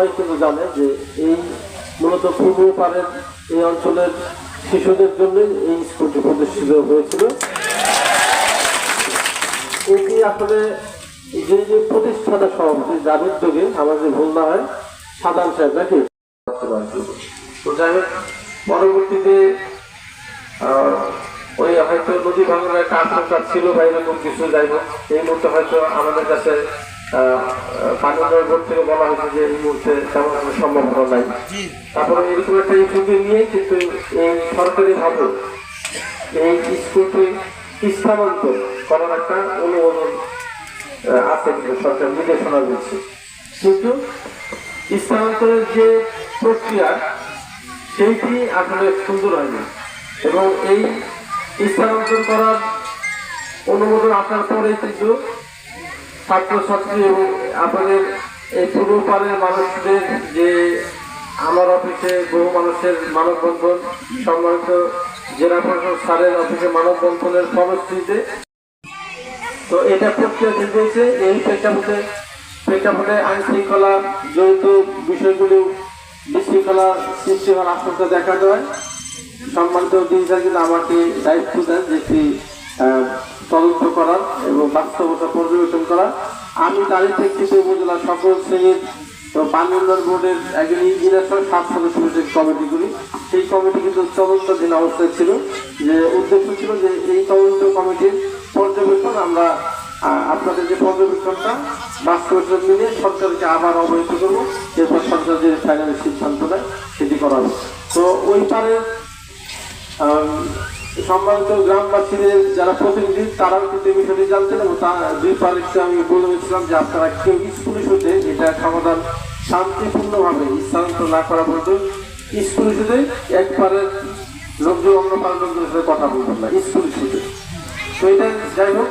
সবাই কিন্তু জানে যে এই মূলত পূর্ব পাড়ের এই অঞ্চলের শিশুদের জন্য এই স্কুলটি প্রতিষ্ঠিত হয়েছিল। এটি আসলে যে যে প্রতিষ্ঠাতা সভাপতি যার উদ্যোগে আমার যে ভুল না হয়, সাধারণ সাহেব নাকি? তো যাই হোক, পরবর্তীতে ওই হয়তো নদী ভাঙনের আশঙ্কা ছিল বা এরকম কিছু, যাই হোক, এই মুহূর্তে হয়তো আমাদের কাছে বোর্ড থেকে বলা হয়েছে যে এই মুহূর্তে তেমন কোনো সম্ভাবনা নাই। তারপরে এরকম একটা ইস্যুকে নিয়ে কিন্তু এই এই স্কুলটি স্থানান্তর করার একটা অনুমোদন আছে কিন্তু সরকার নির্দেশনা দিচ্ছে কিন্তু স্থানান্তরের যে প্রক্রিয়া সেইটি আসলে সুন্দর হয়নি। এবং এই স্থানান্তর করার অনুমোদন আসার পরে কিন্তু ছাত্রছাত্রী এবং আপনাদের এই পূর্ব পাড়ের মানুষদের যে আমার অফিসে বহু মানুষের মানববন্ধন, সম্মানিত জেলা প্রশাসক স্যারের অফিসে মানববন্ধনের ফলশ্রুতিতে। তো এটা প্রক্রিয়া ঠিক এই প্রেক্ষাপটে প্রেক্ষাপটে আইন শৃঙ্খলা জড়িত বিষয়গুলি বিশৃঙ্খলা সৃষ্টি হওয়ার আশঙ্কা দেখা দেয়। সম্মানিত ডিজিটাল কিন্তু আমাকে দায়িত্ব দেন যে তদন্ত করার এবং বাস্তবতা পর্যবেক্ষণ করা। আমি তারই প্রেক্ষিতে উপজেলা সকল শ্রেণির পানি বোর্ডের একজন ইঞ্জিনিয়ার সহ সাত সদস্য বিশিষ্ট কমিটিগুলি। সেই কমিটি কিন্তু তদন্তাধীন অবস্থায় ছিল। যে উদ্দেশ্য ছিল যে এই তদন্ত কমিটির পর্যবেক্ষণ আমরা আপনাদের যে পর্যবেক্ষণটা বাস্তবতা মিলে সরকারকে আবার অবহিত করব। এরপর সরকার যে ফাইনাল সিদ্ধান্ত নেয় সেটি করা হবে। তো ওই আম, সম্মানিত গ্রামবাসীদের যারা প্রতিনিধি, তারাও কিন্তু এই বিষয়টি জানতেন এবং তা দুই পারিশকে আমি বলে দিয়েছিলাম যে আপনারা কেউ স্কুল ইস্যুতে এটা সমাধান শান্তিপূর্ণভাবে স্থানান্তর না করা পর্যন্ত স্কুল ইস্যুতে একবারের লোকজন, অন্য লোকজনের সাথে কথা বলবেন না, স্কুল ইস্যুতে। তো এটা যাই হোক,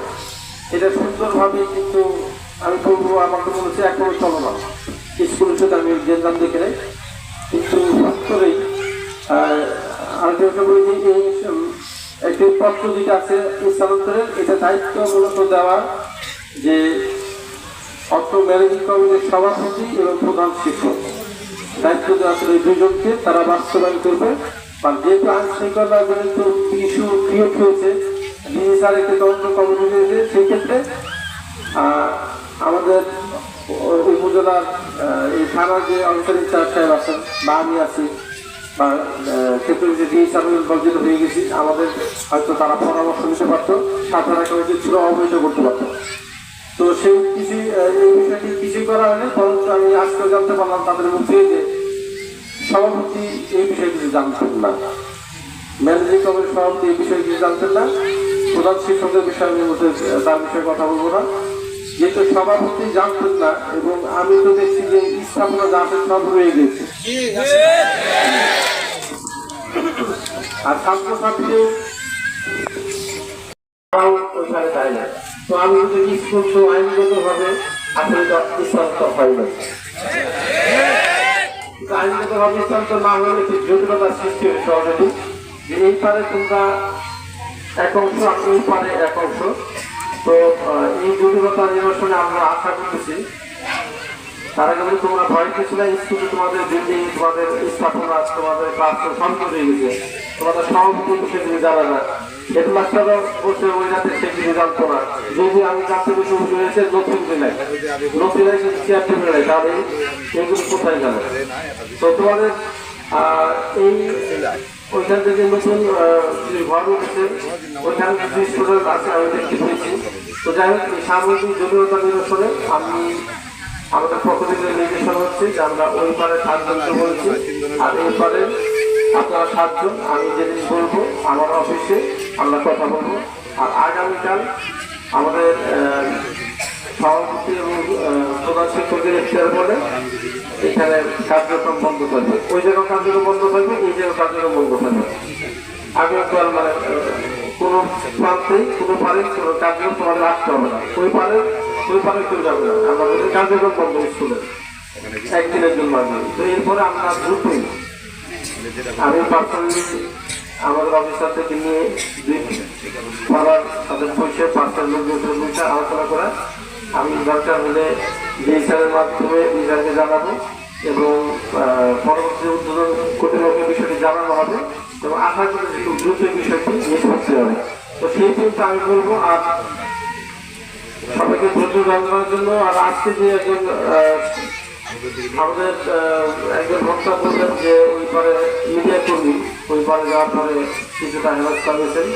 এটা সুন্দরভাবে কিন্তু আমি বলব আমাকে মনে হচ্ছে এখনও চলমান। স্কুল ইস্যুতে আমি গেলাম দেখে কিন্তু করেই আরেকটা বলি একটি পত্র যেটা আছে স্থানান্তরের এটা দায়িত্ব মূলত দেওয়া যে অর্থ ম্যানেজিং কমিটির সভাপতি এবং প্রধান শিক্ষক দায়িত্ব দেওয়া ছিল এই দুজনকে তারা বাস্তবায়ন করবে আর যেহেতু আইন শৃঙ্খলা জনিত ইস্যু ক্রিয়েট হয়েছে বিএসআর একটি তদন্ত কমিটি রয়েছে সেক্ষেত্রে আমাদের উপজেলার এই থানার যে অফিসার ইনচার্জ সাহেব আছেন, বা আমি আছি ক্ষেত্রে যে ডিএসআর বর্জিত হয়ে গেছি, আমাদের হয়তো তারা পরামর্শ নিতে পারতো সাধারণ কমিটি ছিল অবহিত করতে পারতো। তো সেই কিছু এই বিষয়টি কিছুই করা হয়নি পরন্তু আমি আজকে জানতে পারলাম তাদের মুখ যে সভাপতি এই বিষয়ে কিছু জানতেন না। ম্যানেজিং কমিটির সভাপতি এই বিষয়ে কিছু জানতেন না। প্রধান শিক্ষকের বিষয়ে আমি বলতে তার বিষয়ে কথা বলব না। যেহেতু সভাপতি জানতেন না, এবং আমি তো দেখছি যে স্থাপনা আছে সব রয়ে গেছে। আর ছাত্রছাত্রী তারাও ওইখানে না। তো আমি যদি আইনগত ভাবে আসলে স্থানান্তর হয় না। কিন্তু আইনগত ভাবে স্থানান্তর না হলে একটি জটিলতার সৃষ্টি হয়েছে অলরেডি যে এই পারে তোমরা এক অংশ ওই পারে এক অংশ। তো এই জটিলতা নিরসনে আমরা আশা করতেছি তার আগে তোমরা ভয় কিছু স্কুলে তোমাদের বিল্ডিং তোমাদের স্থাপনা, তোমাদের ক্লাস সব হয়ে গেছে। তোমাদের সভাপতি বিষয়ে তুমি জানা না হেডমাস্টারও বসে ওই রাতে সে কিছু জানতো না। যদি আমি জানতে বসে উঠে হয়েছে নতুন দিলাই নতুন কিন্তু চেয়ার টেবিল তাহলে এগুলো কোথায় গেল? তো তোমাদের এই ওইখান থেকে নতুন ঘর উঠেছে ওইখানে কিছু স্টুডেন্ট আছে, আমি দেখতে পেয়েছি। তো যাই হোক সামগ্রিক জটিলতা নিরসনে আমি আমাদের থেকে নির্দেশন হচ্ছে, যে আমরা ওই পারে সাতজনকে বলছি, আর এই পারে আপনারা সাতজন, আমি যেদিন বলব, আমার অফিসে আমরা কথা বলব। আর আগামীকাল আমাদের সভাপতি এবং প্রধান শিক্ষকের ইফতার বলে এখানে কার্যক্রম বন্ধ থাকবে। ওই জায়গায় কার্যক্রম বন্ধ থাকবে, এই জায়গায় কার্যক্রম বন্ধ থাকবে। একবার মানে কোনো প্রান্তেই কোনো পারে কোনো কার্যক্রম তোমাদের আসতে হবে না। ওই পারে ওই পারে কেউ যাবে না। আমাদের কার্যক্রম বন্ধ স্কুলের একদিনের তো এরপরে আমরা দ্রুতই আমি পার্সোনালি আমাদের অফিসার থেকে নিয়ে দুই পাড়ার তাদের লোকজনের বসে আলোচনা করা। আমি দরকার হলে ডিজিটালের মাধ্যমে ডিজিটালকে জানাব এবং পরবর্তী উদ্বোধন কর্তৃপক্ষের বিষয়টি জানানো হবে এবং আশা করি দ্রুত বিষয়টি নিষ্পত্তি হবে। তো সেই চিন্তা আমি বলব আর সবাইকে ধৈর্য করার জন্য আর আজকে যে একজন আমাদের একজন বক্তা বললেন যে ওই পারে মিডিয়া কর্মী, ওই পারে যাওয়ার পরে কিছুটা হেনস্থা হয়েছেন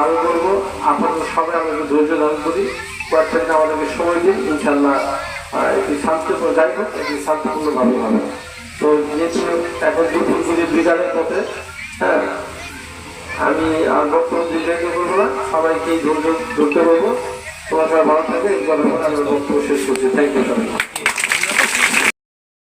আমি বলব আপনারা সবাই আমরা ধৈর্য ধারণ করি কয়েকটা আমাদেরকে সময় দিন ইনশাল্লাহ একটি শান্তিপূর্ণ, যাই হোক, একটি শান্তিপূর্ণভাবে হবে। তো যেহেতু এখন দুপুর করে বিকালের পথে হ্যাঁ আমি আর বক্তব্য দীর্ঘায়িত করব না, সবাইকেই ধৈর্য ধরতে বলব তোমার ভালো থাকে এই কথা বলে আমি বক্তব্য শেষ করছি। Thank you